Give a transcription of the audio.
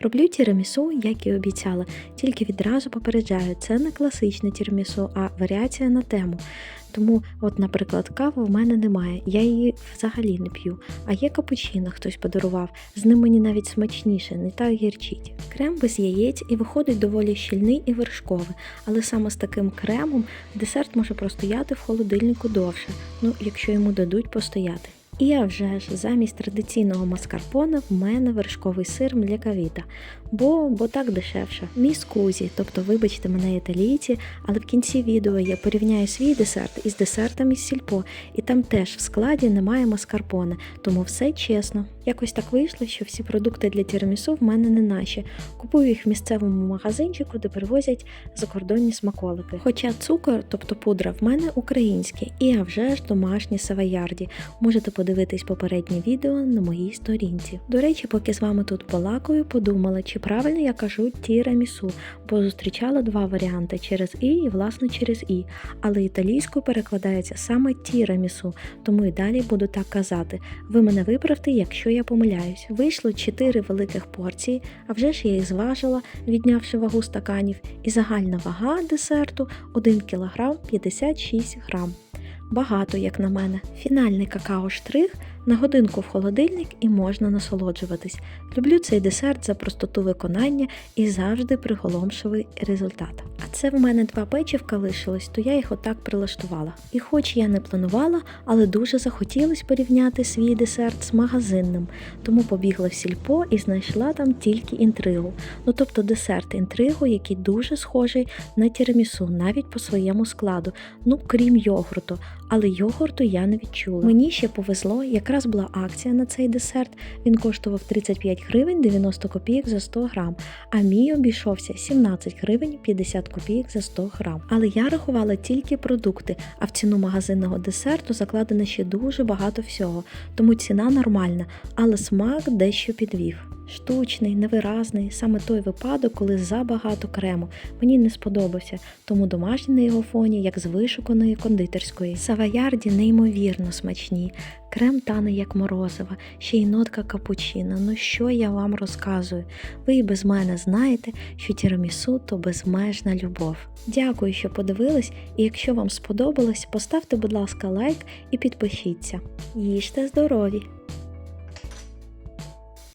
Роблю тірамісу, як і обіцяла, тільки відразу попереджаю, це не класичне тірамісу, а варіація на тему. Тому, от, наприклад, кави в мене немає, я її взагалі не п'ю. А є капучино, хтось подарував. З ним мені навіть смачніше, не так гірчить. Крем без яєць і виходить доволі щільний і вершковий, але саме з таким кремом десерт може простояти в холодильнику довше, ну якщо йому дадуть постояти. І а вже ж замість традиційного маскарпоне в мене вершковий сир млякавіта, бо, бо так дешевше. Мій скузі, тобто, вибачте мене італійці, але в кінці відео я порівняю свій десерт із десертом із сільпо, і там теж в складі немає маскарпоне, тому все чесно. Якось так вийшло, що всі продукти для тірамісу в мене не наші. Купую їх в місцевому магазинчику, де привозять закордонні смаколики. Хоча цукор, тобто пудра, в мене український, і а вже ж домашні савоярді. Можете подивитись попереднє відео на моїй сторінці. До речі, поки з вами тут балакаю, подумала, чи правильно я кажу тірамісу, бо зустрічала два варіанти через і і власне через і, але італійською перекладається саме тірамісу, тому і далі буду так казати. Ви мене виправте, якщо я помиляюсь. Вийшло 4 великих порції, а вже ж я їх зважила, віднявши вагу стаканів, і загальна вага десерту 1 кг 56 грам. Багато, як на мене. Фінальний какао-штрих на годинку в холодильник і можна насолоджуватись. Люблю цей десерт за простоту виконання і завжди приголомшивий результат. А це в мене два печивка лишилось, то я їх отак прилаштувала. І хоч я не планувала, але дуже захотілось порівняти свій десерт з магазинним, тому побігла в сільпо і знайшла там тільки інтригу. Ну тобто десерт інтригу, який дуже схожий на тірамісу, навіть по своєму складу, ну крім йогурту. Але йогурту я не відчула. Мені ще повезло, якраз була акція на цей десерт. Він коштував 35 гривень 90 копійок за 100 грам, а мій обійшовся 17 гривень 50 копійок за 100 грам. Але я рахувала тільки продукти, а в ціну магазинного десерту закладено ще дуже багато всього, тому ціна нормальна, але смак дещо підвів. Штучний, невиразний, саме той випадок, коли забагато крему. Мені не сподобався, тому домашній на його фоні, як з вишуканої кондитерської. Савоярді неймовірно смачні. Крем тане як морозива, ще й нотка капучино. Ну що я вам розказую? Ви і без мене знаєте, що тірамісу то безмежна любов. Дякую, що подивились, і якщо вам сподобалось, поставте, будь ласка, лайк і підпишіться. Їжте здорові!